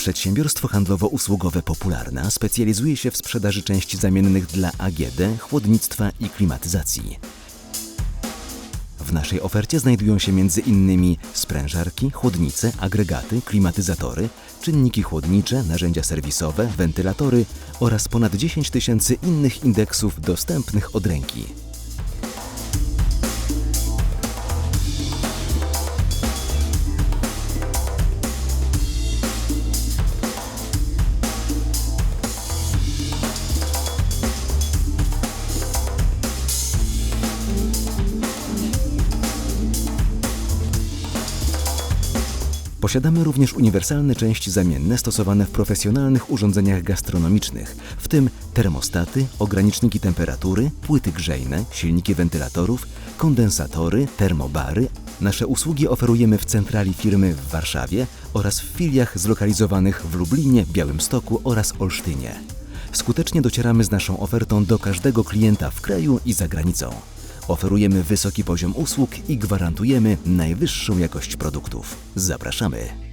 Przedsiębiorstwo handlowo-usługowe Popularna specjalizuje się w sprzedaży części zamiennych dla AGD, chłodnictwa i klimatyzacji. W naszej ofercie znajdują się m.in. sprężarki, chłodnice, agregaty, klimatyzatory, czynniki chłodnicze, narzędzia serwisowe, wentylatory oraz ponad 10 tysięcy innych indeksów dostępnych od ręki. Posiadamy również uniwersalne części zamienne stosowane w profesjonalnych urządzeniach gastronomicznych, w tym termostaty, ograniczniki temperatury, płyty grzejne, silniki wentylatorów, kondensatory, termobary. Nasze usługi oferujemy w centrali firmy w Warszawie oraz w filiach zlokalizowanych w Lublinie, Białymstoku oraz Olsztynie. Skutecznie docieramy z naszą ofertą do każdego klienta w kraju i za granicą. Oferujemy wysoki poziom usług i gwarantujemy najwyższą jakość produktów. Zapraszamy.